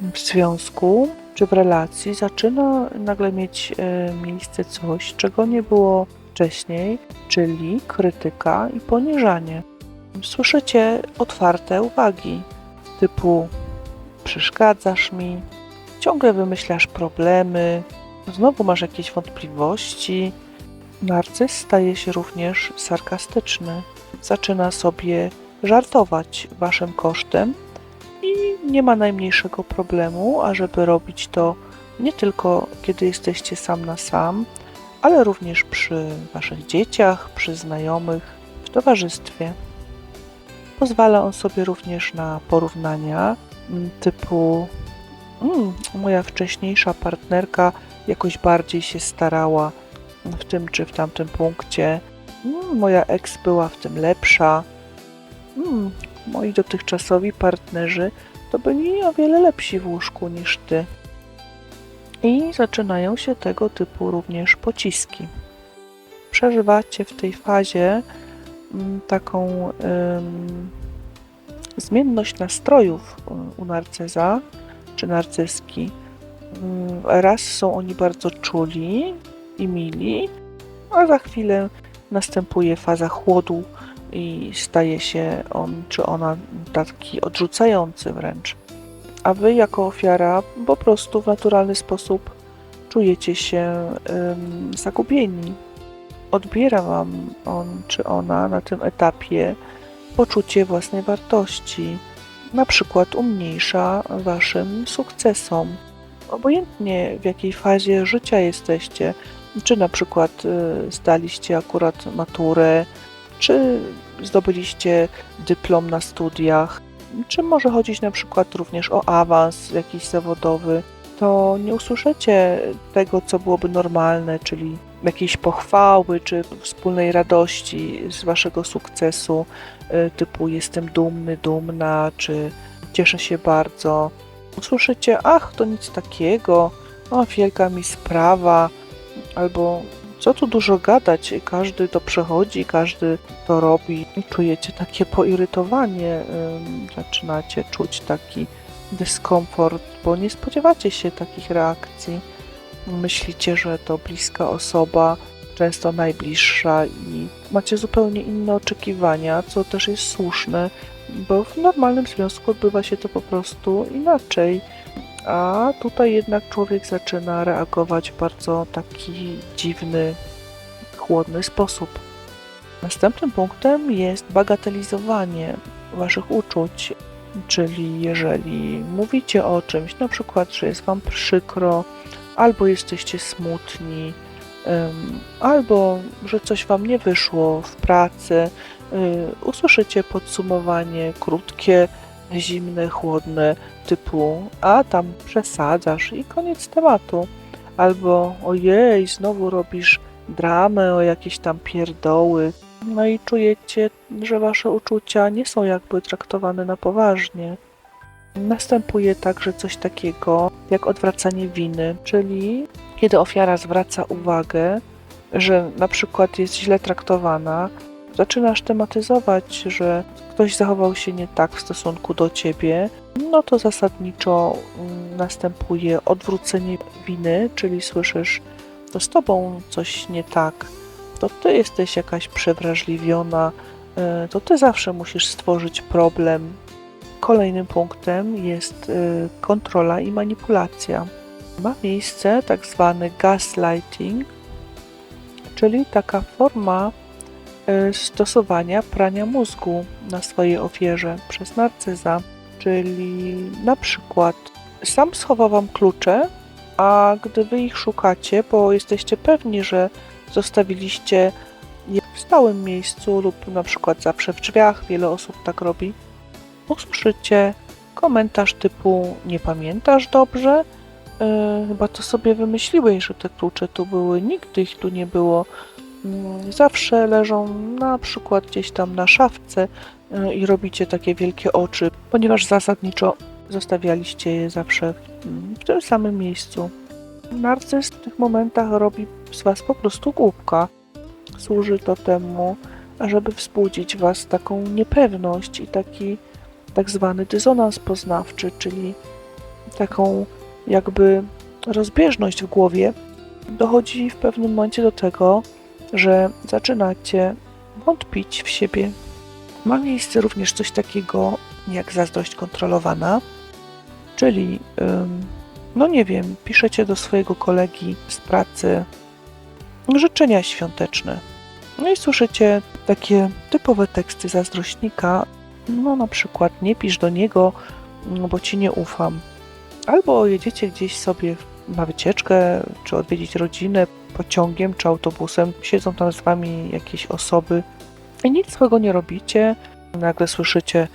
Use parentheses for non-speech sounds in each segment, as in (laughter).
w związku czy w relacji zaczyna nagle mieć e, miejsce coś, czego nie było wcześniej, czyli krytyka i poniżanie. Słyszycie otwarte uwagi typu przeszkadzasz mi, ciągle wymyślasz problemy, znowu masz jakieś wątpliwości. Narcyz staje się również sarkastyczny. Zaczyna sobie żartować waszym kosztem i nie ma najmniejszego problemu, ażeby robić to nie tylko kiedy jesteście sam na sam, ale również przy waszych dzieciach, przy znajomych, w towarzystwie. Pozwala on sobie również na porównania mm, typu mm, moja wcześniejsza partnerka jakoś bardziej się starała w tym czy w tamtym punkcie. Mm, moja ex była w tym lepsza. Mm, moi dotychczasowi partnerzy to byli o wiele lepsi w łóżku niż ty. I zaczynają się tego typu również pociski. Przeżywacie w tej fazie mm, taką ym, zmienność nastrojów u- u narcyza czy narcyzki. Mm, Raz są oni bardzo czuli i mili, a za chwilę następuje faza chłodu i staje się on czy ona taki odrzucający wręcz. A wy jako ofiara po prostu w naturalny sposób czujecie się ym, zagubieni. Odbiera wam on czy ona na tym etapie poczucie własnej wartości, na przykład umniejsza waszym sukcesom. Obojętnie w jakiej fazie życia jesteście, czy na przykład y, zdaliście akurat maturę, czy zdobyliście dyplom na studiach, czy może chodzić na przykład również o awans jakiś zawodowy, to nie usłyszycie tego, co byłoby normalne, czyli jakiejś pochwały, czy wspólnej radości z waszego sukcesu, y, typu jestem dumny, dumna, czy cieszę się bardzo. Usłyszycie, ach, to nic takiego, o, wielka mi sprawa, albo co tu dużo gadać, każdy to przechodzi, każdy to robi czujecie takie poirytowanie, zaczynacie czuć taki dyskomfort, bo nie spodziewacie się takich reakcji. Myślicie, że to bliska osoba, często najbliższa i macie zupełnie inne oczekiwania, co też jest słuszne, bo w normalnym związku odbywa się to po prostu inaczej. A tutaj jednak człowiek zaczyna reagować w bardzo taki dziwny, chłodny sposób. Następnym punktem jest bagatelizowanie waszych uczuć, czyli jeżeli mówicie o czymś, na przykład, że jest wam przykro, albo jesteście smutni, albo że coś wam nie wyszło w pracy, y, usłyszycie podsumowanie krótkie, zimne, chłodne, typu a tam przesadzasz i koniec tematu. Albo ojej, znowu robisz dramę o jakieś tam pierdoły. No i czujecie, że wasze uczucia nie są jakby traktowane na poważnie. Następuje także coś takiego jak odwracanie winy, czyli kiedy ofiara zwraca uwagę, że na przykład jest źle traktowana, zaczynasz tematyzować, że ktoś zachował się nie tak w stosunku do ciebie, no to zasadniczo mm, następuje odwrócenie winy, czyli słyszysz, to z tobą coś nie tak, to ty jesteś jakaś przewrażliwiona, e, to ty zawsze musisz stworzyć problem. Kolejnym punktem jest e, kontrola i manipulacja. Ma miejsce tak zwany gaslighting, czyli taka forma stosowania prania mózgu na swojej ofierze przez narcyza. Czyli na przykład sam schowa wam klucze, a gdy wy ich szukacie, bo jesteście pewni, że zostawiliście je w stałym miejscu lub na przykład zawsze w drzwiach, wiele osób tak robi, usłyszycie komentarz typu nie pamiętasz dobrze? Yy, chyba to sobie wymyśliłeś, że te klucze tu były, nigdy ich tu nie było. Mm, Zawsze leżą na przykład gdzieś tam na szafce yy, i robicie takie wielkie oczy, ponieważ zasadniczo zostawialiście je zawsze w, mm, w tym samym miejscu. Narcyz w tych momentach robi z was po prostu głupka. Służy to temu, ażeby wzbudzić was taką niepewność i taki tak zwany dysonans poznawczy, czyli taką jakby rozbieżność w głowie, dochodzi w pewnym momencie do tego, że zaczynacie wątpić w siebie. Ma miejsce również coś takiego jak zazdrość kontrolowana, czyli, no nie wiem, piszecie do swojego kolegi z pracy życzenia świąteczne. No i słyszycie takie typowe teksty zazdrośnika, no na przykład nie pisz do niego, bo ci nie ufam. Albo jedziecie gdzieś sobie na wycieczkę, czy odwiedzić rodzinę pociągiem, czy autobusem, siedzą tam z wami jakieś osoby i nic swego nie robicie. Nagle słyszycie,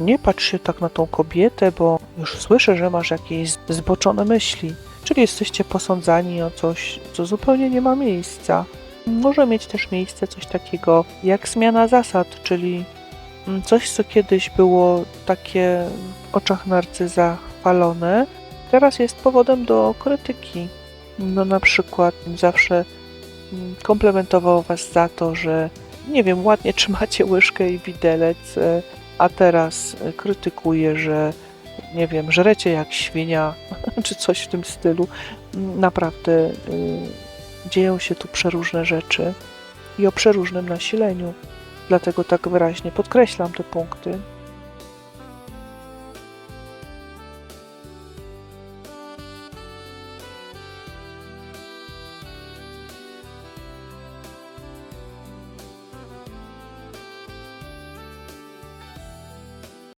nie patrz się tak na tą kobietę, bo już słyszę, że masz jakieś zboczone myśli. Czyli jesteście posądzani o coś, co zupełnie nie ma miejsca. Może mieć też miejsce coś takiego jak zmiana zasad, czyli mm, coś, co kiedyś było takie w oczach narcyza chwalone, teraz jest powodem do krytyki. No na przykład zawsze mm, komplementował was za to, że nie wiem, ładnie trzymacie łyżkę i widelec, e, a teraz e, krytykuje, że nie wiem, żrecie jak świnia, (laughs) czy coś w tym stylu. Mm, Naprawdę y, dzieją się tu przeróżne rzeczy i o przeróżnym nasileniu. Dlatego tak wyraźnie podkreślam te punkty.